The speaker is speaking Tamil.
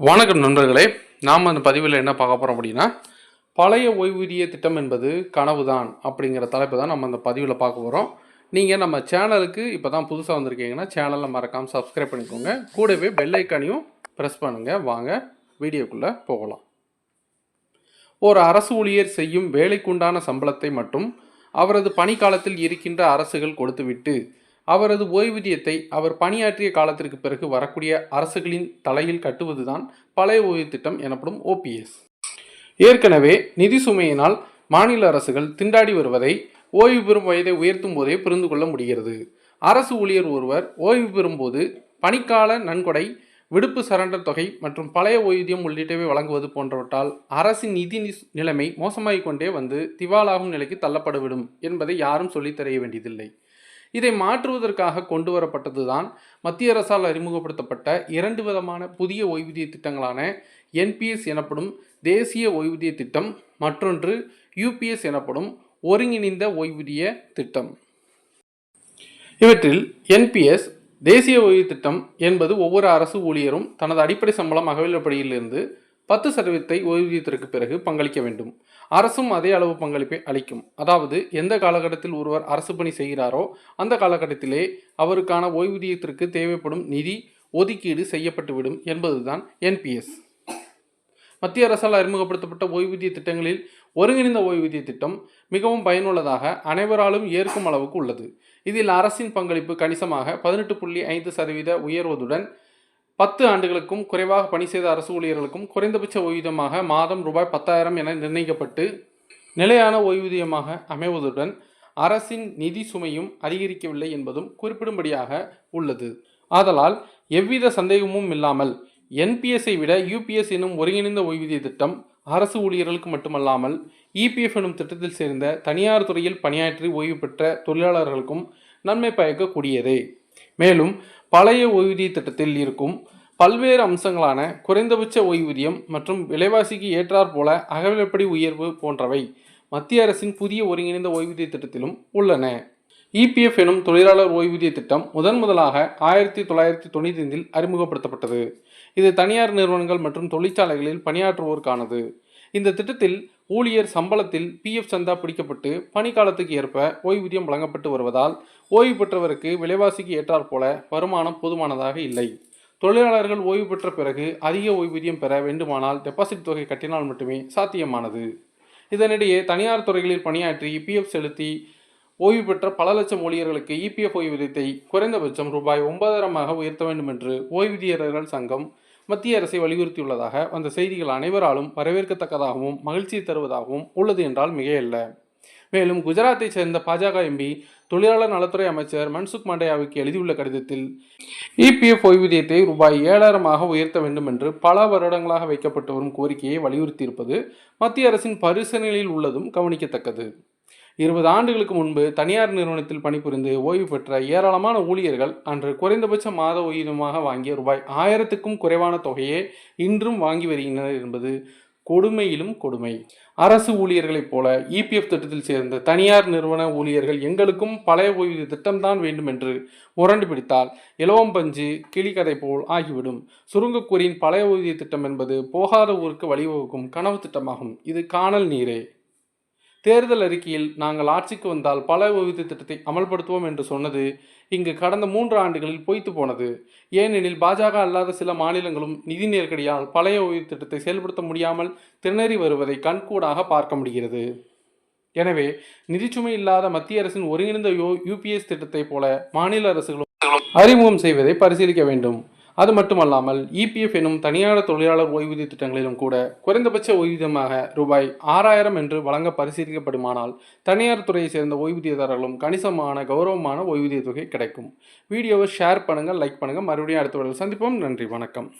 வணக்கம் நண்பர்களே நாம் அந்த பதிவில் என்ன பார்க்க போகிறோம் அப்படின்னா பழைய ஓய்வூதிய திட்டம் என்பது கனவு தான் அப்படிங்கிற தலைப்பு தான் நம்ம அந்த பதிவில் பார்க்க போகிறோம் நீங்கள் நம்ம சேனலுக்கு இப்போ தான் புதுசாக வந்திருக்கீங்கன்னா சேனலில் மறக்காமல் சப்ஸ்கிரைப் பண்ணிக்கோங்க. கூடவே பெல்லைக்கானையும் ப்ரெஸ் பண்ணுங்கள் வாங்க வீடியோக்குள்ளே போகலாம். ஒரு அரசு ஊழியர் செய்யும் வேலைக்குண்டான சம்பளத்தை மட்டும் அவரது பணிக்காலத்தில் இருக்கின்ற அரசுகள் கொடுத்துவிட்டு அவரது ஓய்வூதியத்தை அவர் பணியாற்றிய காலத்திற்கு பிறகு வரக்கூடிய அரசுகளின் தலையில் கட்டுவதுதான் பழைய ஓய்வு திட்டம் எனப்படும் ஓபிஎஸ் ஏற்கனவே நிதி சுமையினால் மாநில அரசுகள் திண்டாடி வருவதை ஓய்வு பெறும் வயதை உயர்த்தும் போதே புரிந்து கொள்ள முடிகிறது. அரசு ஊழியர் ஒருவர் ஓய்வு பெறும்போது பணிக்கால நன்கொடை விடுப்பு சரண்டர் தொகை மற்றும் பழைய ஓய்வூதியம் உள்ளிட்டவை வழங்குவது போன்றவற்றால் அரசின் நிதி நிஸ்- நிலைமை மோசமாகிக் கொண்டே வந்து திவாலாகும் நிலைக்கு தள்ளப்படவிடும் என்பதை யாரும் சொல்லித் தெரிய வேண்டியதில்லை. இதை மாற்றுவதற்காக கொண்டு வரப்பட்டதுதான் மத்திய அரசால் அறிமுகப்படுத்தப்பட்ட இரண்டு விதமான புதிய ஓய்வூதிய திட்டங்களான என்பிஎஸ் எனப்படும் தேசிய ஓய்வூதிய திட்டம் மற்றொன்று யூபிஎஸ் எனப்படும் ஒருங்கிணைந்த ஓய்வூதிய திட்டம். இவற்றில் என்பிஎஸ் தேசிய ஓய்வு திட்டம் என்பது ஒவ்வொரு அரசு ஊழியரும் தனது அடிப்படை சம்பளம் அகவிலப்படியிலிருந்து பத்து சதவீதத்தை ஓய்வூதியத்திற்கு பிறகு பங்களிக்க வேண்டும். அரசும் அதே அளவு பங்களிப்பை அளிக்கும். அதாவது எந்த காலகட்டத்தில் ஒருவர் அரசு பணி செய்கிறாரோ அந்த காலகட்டத்திலே அவருக்கான ஓய்வூதியத்திற்கு தேவைப்படும் நிதி ஒதுக்கீடு செய்யப்பட்டுவிடும் என்பதுதான் என்பிஎஸ். மத்திய அரசால் அறிமுகப்படுத்தப்பட்ட ஓய்வூதிய திட்டங்களில் ஒருங்கிணைந்த ஓய்வூதிய திட்டம் மிகவும் பயனுள்ளதாக அனைவராலும் ஏற்கும் அளவுக்கு உள்ளது. இதில் அரசின் பங்களிப்பு கணிசமாக பதினெட்டு புள்ளி ஐந்து சதவீத உயர்வதுடன் பத்து ஆண்டுகளுக்கும் குறைவாக பணி செய்த அரசு ஊழியர்களுக்கும் குறைந்தபட்ச ஓய்வூதியமாக மாதம் ரூபாய் பத்தாயிரம் என நிர்ணயிக்கப்பட்டு நிலையான ஓய்வூதியமாக அமைவதுடன் அரசின் நிதி சுமையும் அதிகரிக்கவில்லை என்பதும் குறிப்பிடும்படியாக உள்ளது. ஆதலால் எவ்வித சந்தேகமும் இல்லாமல் என்பிஎஸ்ஐ விட யூபிஎஸ் எனும் ஒருங்கிணைந்த ஓய்வூதிய திட்டம் அரசு ஊழியர்களுக்கு மட்டுமல்லாமல் இபிஎஃப் எனும் திட்டத்தில் சேர்ந்த தனியார் துறையில் பணியாற்றி ஓய்வு பெற்ற தொழிலாளர்களுக்கும் நன்மை பயக்கக்கூடியதே. மேலும் பழைய ஓய்வூதிய திட்டத்தில் இருக்கும் பல்வேறு அம்சங்களான குறைந்தபட்ச ஓய்வூதியம் மற்றும் விலைவாசிக்கு ஏற்றாற் போல அகவிலப்படி உயர்வு போன்றவை மத்திய அரசின் புதிய ஒருங்கிணைந்த ஓய்வூதிய திட்டத்திலும் உள்ளன. இபிஎஃப் எனும் தொழிலாளர் ஓய்வூதிய திட்டம் முதன் முதலாக ஆயிரத்தி தொள்ளாயிரத்தி தொண்ணூற்றி ஐந்தில் அறிமுகப்படுத்தப்பட்டது. இது தனியார் நிறுவனங்கள் மற்றும் தொழிற்சாலைகளில் பணியாற்றுவோருக்கானது. இந்த திட்டத்தில் ஊழியர் சம்பளத்தில் பிஎஃப் சந்தா பிடிக்கப்பட்டு பணிக்காலத்துக்கு ஏற்ப ஓய்வூதியம் வழங்கப்பட்டு வருவதால் ஓய்வு பெற்றவருக்கு விலைவாசிக்கு ஏற்றாற்போல வருமானம் போதுமானதாக இல்லை. தொழிலாளர்கள் ஓய்வு பெற்ற பிறகு அதிக ஓய்வூதியம் பெற வேண்டுமானால் டெபாசிட் தொகை கட்டினால் மட்டுமே சாத்தியமானது. இதனிடையே தனியார் துறைகளில் பணியாற்றி பிஎஃப் செலுத்தி ஓய்வு பெற்ற பல லட்சம் ஊழியர்களுக்கு இபிஎஃப் ஓய்வூதியத்தை குறைந்தபட்சம் ரூபாய் ஒன்பதாயிரமாக உயர்த்த வேண்டும் என்று ஓய்வூதியர்கள் சங்கம் மத்திய அரசை வலியுறுத்தியுள்ளதாக வந்த செய்திகள் அனைவராலும் வரவேற்கத்தக்கதாகவும் மகிழ்ச்சி தருவதாகவும் உள்ளது என்றால் மிகையல்ல. மேலும் குஜராத்தைச் சேர்ந்த பாஜக எம்பி தொழிலாளர் நலத்துறை அமைச்சர் மன்சுக் மாண்டேயாவுக்கு எழுதியுள்ள கடிதத்தில் இபிஎஃப் ஓய்வூதியத்தை ரூபாய் ஏழாயிரமாக உயர்த்த வேண்டும் என்று பல வருடங்களாக வைக்கப்பட்டு வரும் கோரிக்கையை வலியுறுத்தியிருப்பது மத்திய அரசின் பரிசீலனையில் உள்ளதும் கவனிக்கத்தக்கது. இருபது ஆண்டுகளுக்கு முன்பு தனியார் நிறுவனத்தில் பணிபுரிந்து ஓய்வு பெற்ற ஏராளமான ஊழியர்கள் அன்று குறைந்தபட்ச மாத ஊதியமாக வாங்கிய ரூபாய் ஆயிரத்துக்கும் குறைவான தொகையே இன்றும் வாங்கி வருகின்றனர் என்பது கொடுமையிலும் கொடுமை. அரசு ஊழியர்களைப் போல இபிஎஃப் திட்டத்தில் சேர்ந்த தனியார் நிறுவன ஊழியர்கள் எங்களுக்கும் பழைய ஓய்வூதிய திட்டம்தான் வேண்டும் என்று முரண்டு பிடித்தால் இலவம் பஞ்சு கிளிக்கதை போல் ஆகிவிடும். சுருங்கக்கூறின் பழைய ஓய்வூதிய திட்டம் என்பது போகாத ஊருக்கு வழிவகுக்கும் கனவு திட்டமாகும். இது காணல் நீரே. தேர்தல் அறிக்கையில் நாங்கள் ஆட்சிக்கு வந்தால் பல ஓய்வூதிய திட்டத்தை அமல்படுத்துவோம் என்று சொன்னது இங்கு கடந்த மூன்று ஆண்டுகளில் பொய்த்து போனது. ஏனெனில் பாஜக அல்லாத சில மாநிலங்களும் நிதி நெருக்கடியால் பழைய ஓய்வு திட்டத்தை செயல்படுத்த முடியாமல் திணறி வருவதை கண்கூடாக பார்க்க முடிகிறது. எனவே நிதிச்சுமை இல்லாத மத்திய அரசின் ஒருங்கிணைந்த யோ யூபிஎஸ் திட்டத்தைப் போல மாநில அரசுகளும் அறிமுகம் செய்வதை பரிசீலிக்க வேண்டும். அது மட்டுமல்லாமல் இபிஎஃப் எனும் தனியார் தொழிலாளர் ஓய்வூதிய திட்டங்களிலும் கூட குறைந்தபட்ச ஓய்வூதியமாக ரூபாய் ஆறாயிரம் என்று வழங்க பரிசீலிக்கப்படுமானால் தனியார் துறையை சேர்ந்த ஓய்வூதியதாரர்களும் கணிசமான கௌரவமான ஓய்வூதிய தொகை கிடைக்கும். வீடியோவை ஷேர் பண்ணுங்கள் லைக் பண்ணுங்கள் மறுபடியும் அடுத்த வீடியோவில் சந்திப்போம். நன்றி வணக்கம்.